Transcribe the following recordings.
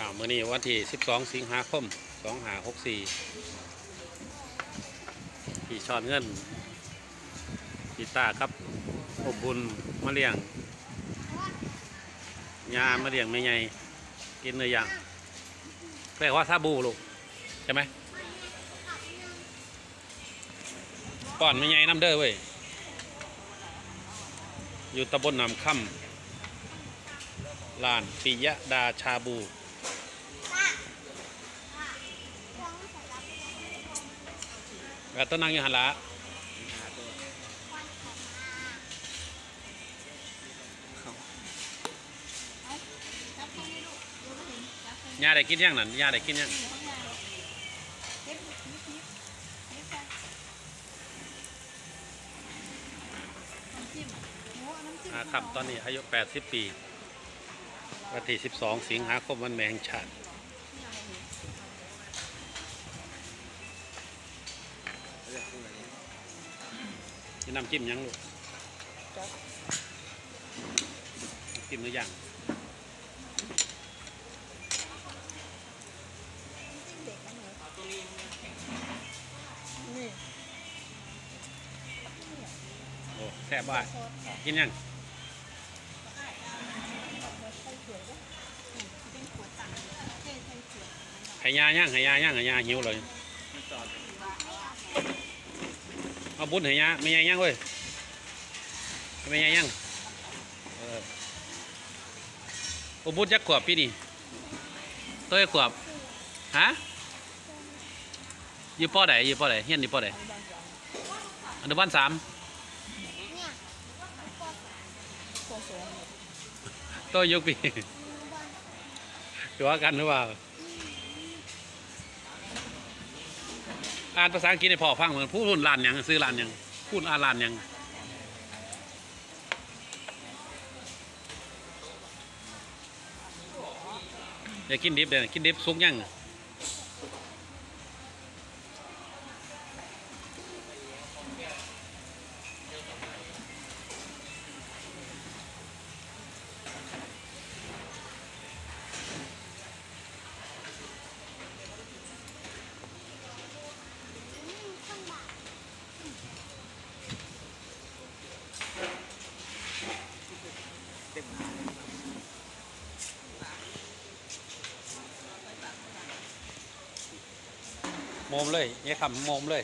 อ่ามื่อนี้วันที่ 12 สิงหาคม 2564พี่ชอนเงินพี่ตาครับอบบุญมาเลี้ยงยามาเลี้ยงไม่ไงกินเนื้อย่างแปลว่าซาบูลูกใช่ไหมป้อนไม่ไงน้ำเด้อเว้ยอยู่ตำบลนำค่ำลานปิยะดาชาบู แล้วต้นนั่งอยู่หันละยาได้กินยังนั่นยาได้กินยังอาครับตอนนี้อายุ 80 ปี วันที่ 12 สิงหาคมวันแมงชาติ นี่น้ำจิ้มยังลูกน้ำจิ้มหรือยังนี่โอ้แซ่บบ้ายกินยังให้ยายังให้ยายังให้ยาหิวเลย เอาบุญให้ยาไม่ยายังเว้ยไม่ยายังเออโอ้บุญจักขวบพี่นี่ตัวขวบฮะอยู่ปอไหนอยู่ปอไหนเฮียนอยู่ปอไหนอนุบาลสามโคโซนตัวยุคปีตัวกันหรือเปล่า อ่านภาษาอังกฤษให้พ่อฟังเหมือนผู้รุ่นลานยังซื้อลานยังพูดอ่านลานยังอยากินดิบเด้อกินดิบสุกยัง มมเลยเนี่ยคำโมมเลย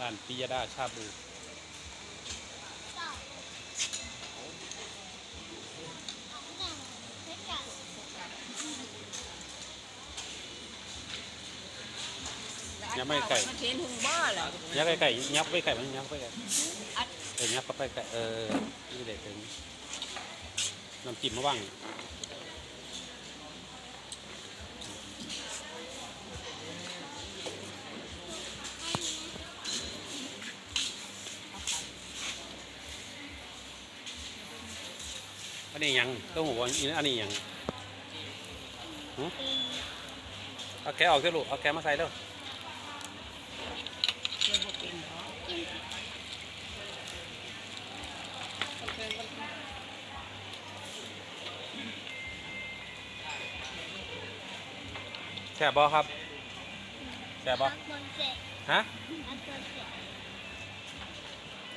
ร้านปิยดาชาบูยังไม่ไก่มันเห็นหุงบ้าเหรอยับไปไก่ยับไปไก่มันยับไปไก่เออยับไปไก่เออนี่เด็กถึงน้ำจิ้มมาบ้าง อันนี้หยังก็หัวอันนี้หยังหึเอาแกะออกเถอะลูกเอาแกะมาใส่เร็วเดี๋ยวบอกเป็นเหรอแสบบ่ครับแสบบ่ฮะ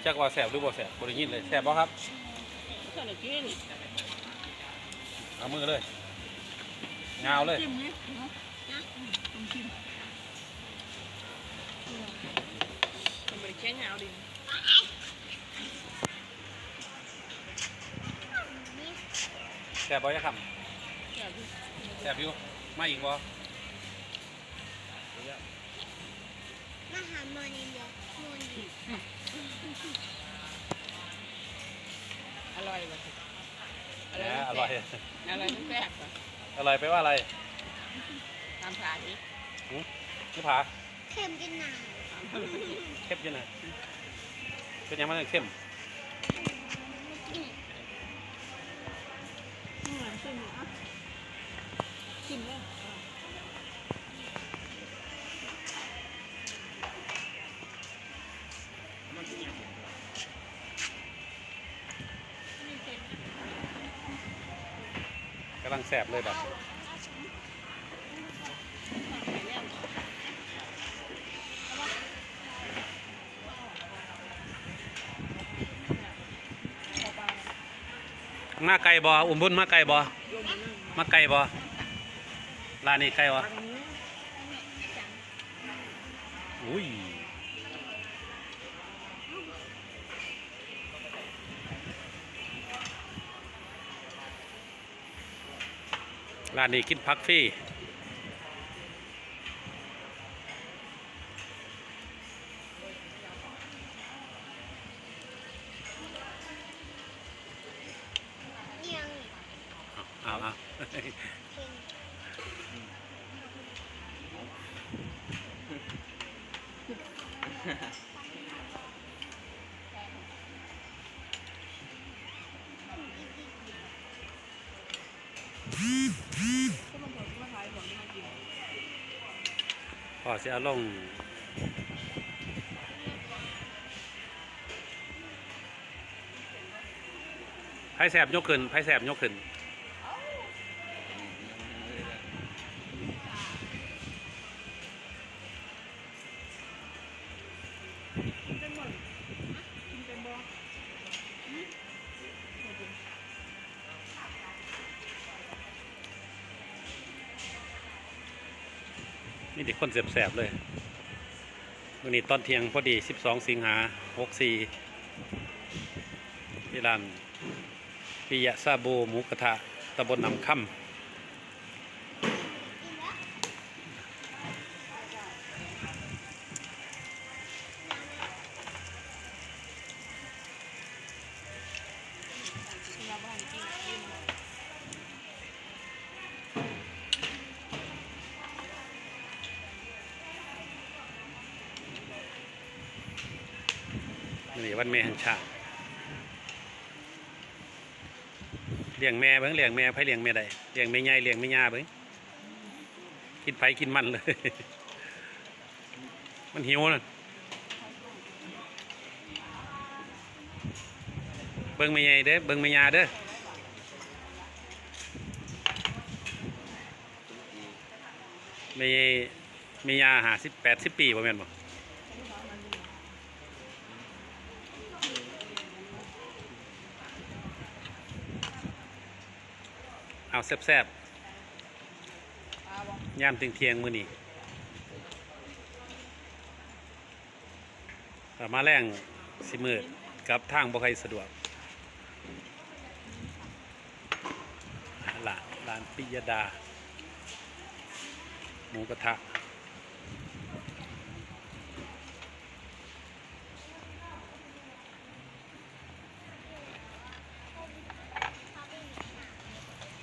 จักว่าแสบหรือบ่แสบบ่ได้ยินเลยแสบบ่ครับ ขนาดกินเอามือเลยงาวเลยจิ้มนี่เนะนะจิ้มจิ้มมันไมแค่เงาดิแสบบ่จะคเดี๋ยวดูำแสบอยู่มาอีกบ่มาหาโมนิโมนิ อร่อยอร่อยไม่แปลกว่ะอร่อยไปว่าอะไรตามสายนี้นี่ผาเค็มกินหนา เข้มยังไงเป็นยังไงเข้มำลังแสบเลยแบบมาไก่บออุ้มบุญมาไก่บอมาไก่บอร้านนี้ไก่บออุ้ย ร้านนี้กินพักฟรีเอียงเอาเอาเค็ม อเสียลงไผ่แสบยกขึ้นไผ่แสบยกขึ้น นี่เด็กคนเสียบแสบๆเลยวันนี้ตอนเที่ยงพอดี 12 สิงหา 64 ที่ร้านปิยะซาโบหมูกระทะตำบลนำค่ำ นี่วันแม่แห่งชาติเลี้ยงแม่เบิ้งเลี้ยงแม่ไผเลี้ยงแม่ใดเลี้ยงแม่ใหญ่เลี้ยงแม่ย่าเบิ้งกินไผกินมันเลย มันหิวน่ะเบิ้งแม่ใหญ่เด้อเบิ้งแม่ย่าเด้อแม่แม่ย่าหาสิบแปดสิบปีบ่แม่นบ่ เอาแซ่บปลาบ่ๆย่ามเที่ยงๆมื้อนี้ถ้ามาแรงสิมืดกับทางบ่ค่อยสะดวกร้านร้านปิยดา หมูกระทะ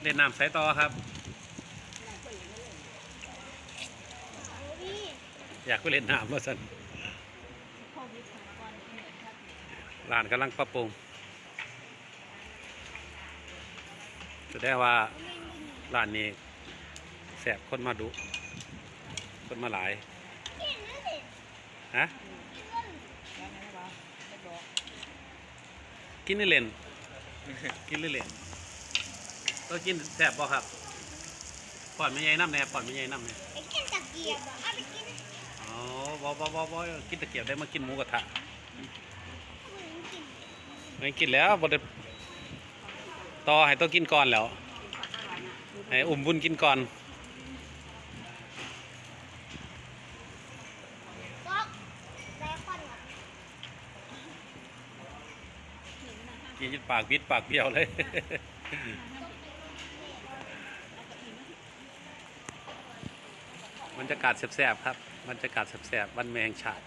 เล่นน้ำใสต่อครับ อยากไปเล่นน้ำว่าสันโควิดของก่อนเหนื่อยครับร้านกำลังปรับปรุงแสดงว่าร้านนี้แสบคนมาดุ คนมาหลายฮะแล้วไงนะไม่บอกกินนี่เล่นกินนี่เล่น ก็กินแสบบ่ครับปอดไม่ใหญ่น้ำแน่ปอดไม่ใหญ่น้ำแน่ไปกินตะเกียบอะเอาไปกินอ๋อบ่บ่บ่บ่กินตะเกียบได้มากินหมูกระทะเหมือนกินไม่กินแล้วบ่ได้ต่อให้ต้องกินก่อนแล้วให้อุ่มบุญกินก่อนก็ไดคอนอะกินจนปากบิดปากเบี้ยวเลย บรรยากาศแสบๆครับบรรยากาศแสบๆวันแมงชาติ